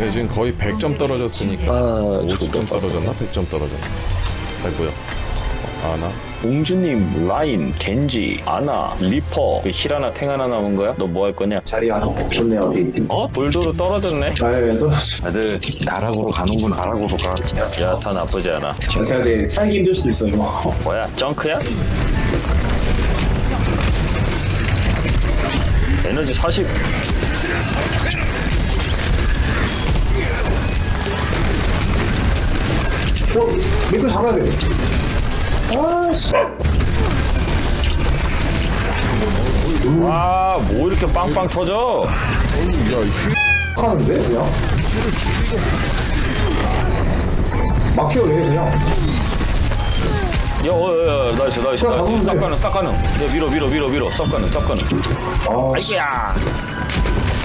네, 지금 거의 100점 떨어졌으니까 아, 50점 떨어졌나? 100점 떨어졌나? 아이고야 어, 아나? 공주님, 라인, 겐지, 아나, 리퍼, 그힐 하나, 탱 하나 남은 거야? 너 뭐 할 거냐? 자리 하나 좋네요 어디 어? 볼도로 떨어졌네? 아예 떨어져 다들 나락으로 가는군, 나락으로 가. 야, 다 나쁘지 않아. 전세대 살기 힘들 수도 있어 이거 뭐야, 정크야? 에너지 40. 어? 밀고 잡아야 돼 아 씨 와, 뭐 이렇게 빵빵 터져? 야 이 하는데 그냥 막혀 왜 그냥 야, 어, 야, 야, 나이스, 나이스, 그래, 나이스. 잡으면 돼. 싹 가는, 싹 가는. 야, 밀어, 밀어, 밀어, 밀어. 싹 가는, 싹 가는. 아씨 아이고야.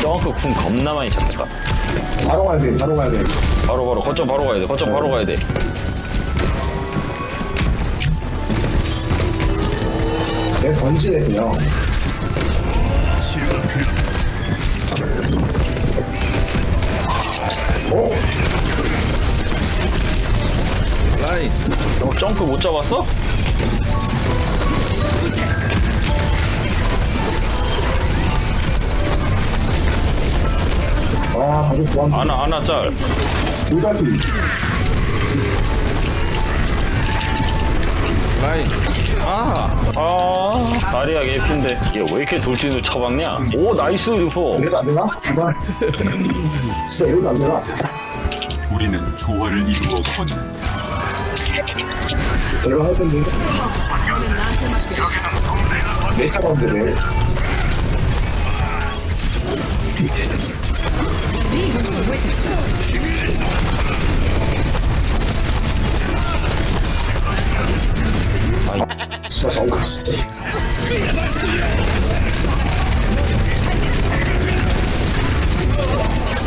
정크 궁 겁나 많이 잡혔다. 바로 가야 돼 바로 가야 돼 바로, 바로, 거점 바로 가야 돼, 거점 바로 가야 돼. 내 던지네 그냥 어? 라인 어, 점프 못 잡았어? 아 가족 보안 아나, 아나 짤. 불가피 라인 아 아, 다리야 개핀데. 얘 왜 이렇게 돌진을 쳐박냐? 오, 나이스, 리포. 이래도 안 되나? 제발 진짜 이래도 안 되나? 우리는 조화를 이루었군. 들어갈 텐데 내 차가운데 내 있어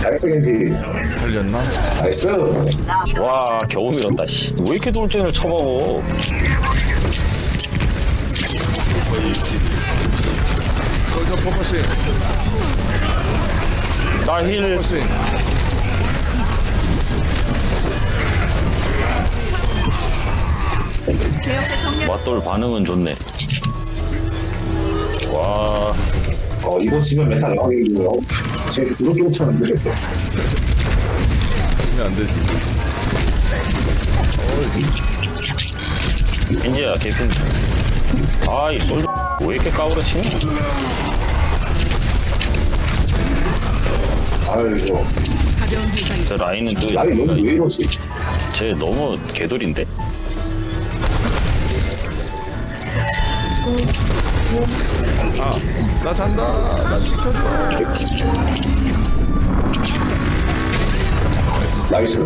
나이스 겐지 살렸나? 나이스 와, 겨우 밀었다, 씨. 왜 이렇게 돌진을 쳐박어? 거기서 포커싱 나 힐. 포커싱 맞돌 반응은 좋네. 와, 어 이거 지면 메타 나가겠고요 제가 드럽게 못하는데 치면 안 되지 인지야, 개핀. 아, 이 솔, 왜 이렇게 까부러치냐? 아이고 저 라인은 또, 너무 왜 이러지 쟤 너무 개돌인데? 나 잔다. 나 지켜줘. 나이스.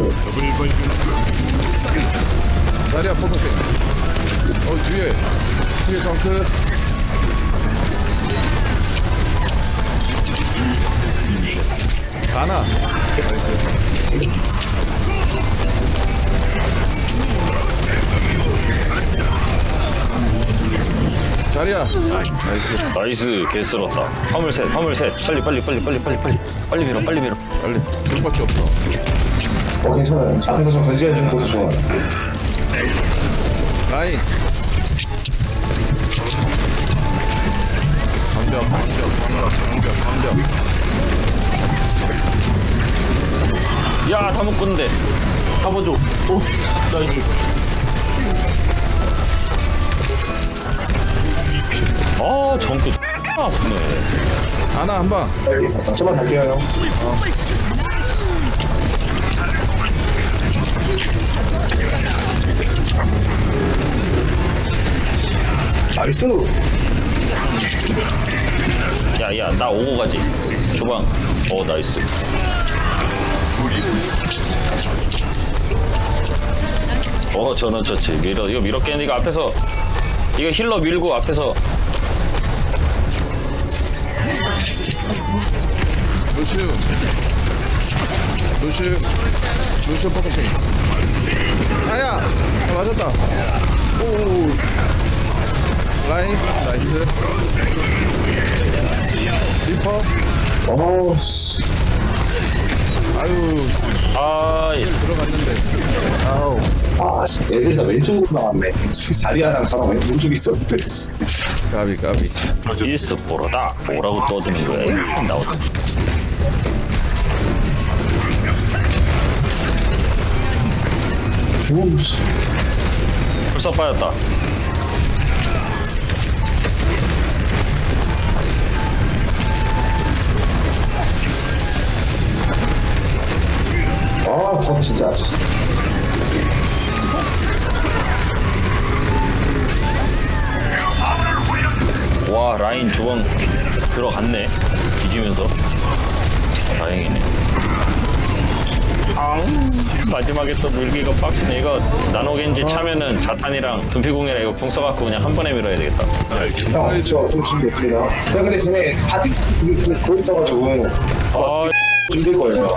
자리야 포커싱. 어 뒤에. 뒤에 정크. 가나. 자리야 나이스 나이스, 개 쓸었다. 화물 셋, 화물 셋. 빨리, 빨리, 빨리, 빨리, 빨리, 빨리. 빨리 밀어, 빨리 밀어. 빨리 둘밖에 없어 어 괜찮아요 앞에서 좀 건지해 주는 것도 좋아요 라인 방벽 방벽 방벽 방벽 방벽 야, 다 묶었는데. 잡아줘. 오, 나이스. 아, 정크 아프네. 하나 한방 좀만 갈게요 형 나이스 야, 야, 나 오고 가지. 주방. 어, 나이스. 어, 저는 저치. 밀어, 이거 밀어 이거 앞에서. 이거 힐러 밀고 앞에서. 루슈. 루슈. 루슈 포커싱. 아야 아, 맞았다. 오. 라인 나이스. 리퍼. 어씨 아유 아, 예. 들어갔는데. 아우. 아, 씨, 애들 다 왼쪽으로 나왔네. 자리야랑 저랑 왼쪽에 있었는데. 까비 까비. 이스 보러다. 뭐라고 떠드는 거야? 이거 나오다. 불사 빠졌다. 아, 저 진짜. 와, 라인 두 번 들어갔네. 뒤지면서. 다행이네. 아, 마지막에 또 물기가 빡치네. 이거 나노겐지 차면은 자탄이랑 둠피공이랑 이거 풍 써갖고 그냥 한 번에 밀어야 되겠다. 형, 저좀 준비했습니다. 야, 근데 전에 사딕스 그게 그, 그거 있어가지고. 아, 힘들 거예요.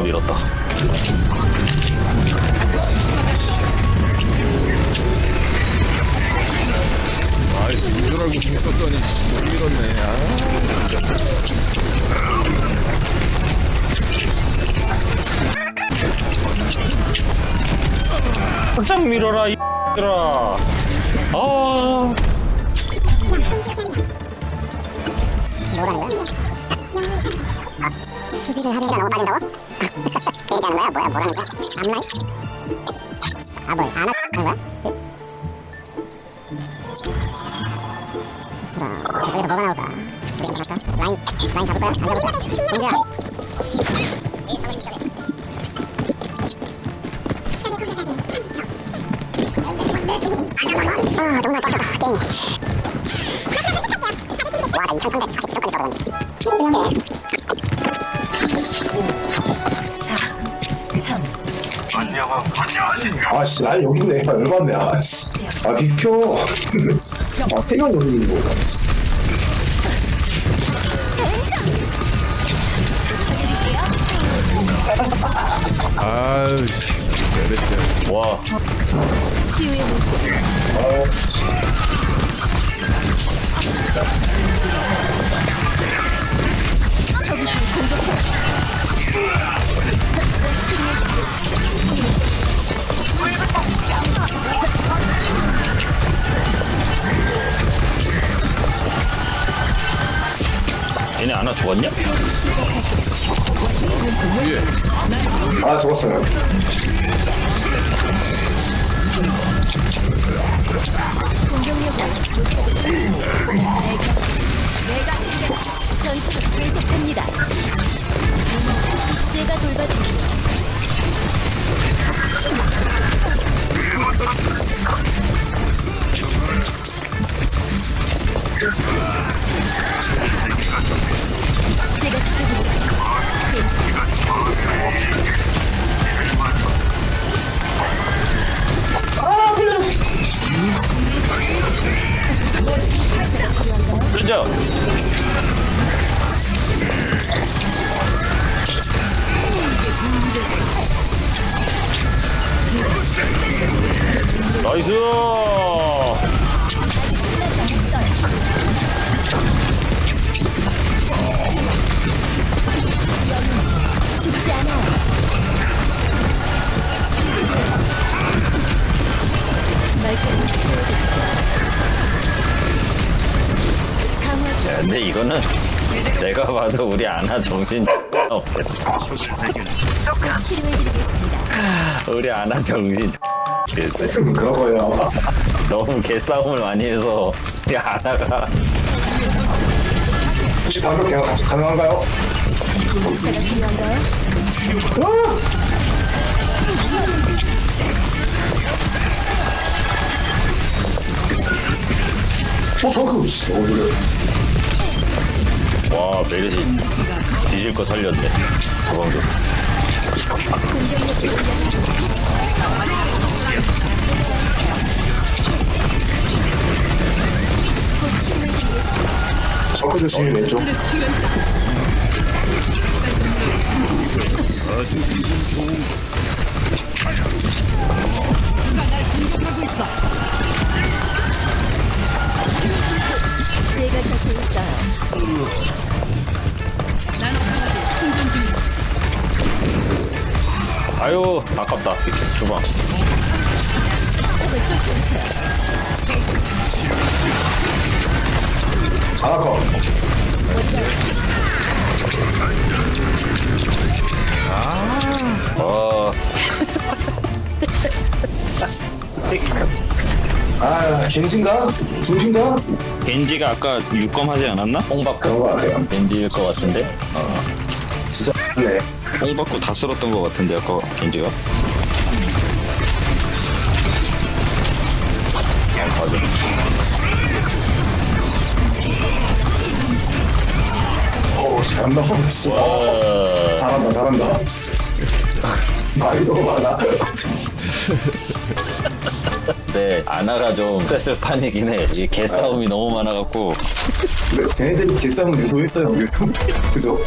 아 밀었다. 아이 이줄 알고 공 썼더니 못 밀었네. 아. 확장 밀어라 이들아. 아. 수비를 하 려고 너무 빠진다고? 얘기 하는 거야? 뭐야? 뭐라는 거야? 앞라인? 아 뭘? 안 하는 거야? 그럼 저쪽에서 뭐가 나올까? 우리 갈까? 라인 라인 잡을까요? 안 잡을까? 공주야 아 너무나 빡세다 게임이 와 나 2,300 40점까지 떨어졌네 아씨, 난 여기 있네. 열받네. 아씨. 아, 비켜. 아, 세명 여기 있는 거야. 아유 씨. 그랬죠. 와. 아, 씨. 얘네 죽었어요. 전투가 계속됩니다. 제가 돌봐드리죠. 제 나이스! 죽지. 강화. 근데 이거는 내가 봐도 우리 아나 정신 없겠다. 치료해드리겠습니다. 우리 아나 정신 글쎄. 그런 거예요. 너무 개싸움을 많이 해서 우리 아나가 혹시 방금 그냥 같이 가능한가요? 의사가 필요한가요? 어, 씨, 어디를. 와 메르시 뒤질 거 살렸네. 저방도. 치료해드리겠습니 저거 조심히 왼쪽. 제가 있어요. 아유 아깝다 주방 아나커. 어 아, 겐신가? 중신가? 겐지가 아까 육검 하지 않았나? 뽕 받고 그런 거 같아요. 겐지일 것 같은데 어. 진짜 네. 뽕 받고 다 쓸었던 것 같은데 아까 겐지가 맞아 잘한다. 와 잘한다, 잘한다. 너무 많아. 네, 아나가 좀 스트레스 판이긴 해. 이게 개싸움이 너무 많아갖고. 근데 쟤네들이 개싸움을 유도했어요, 여기서. 그죠?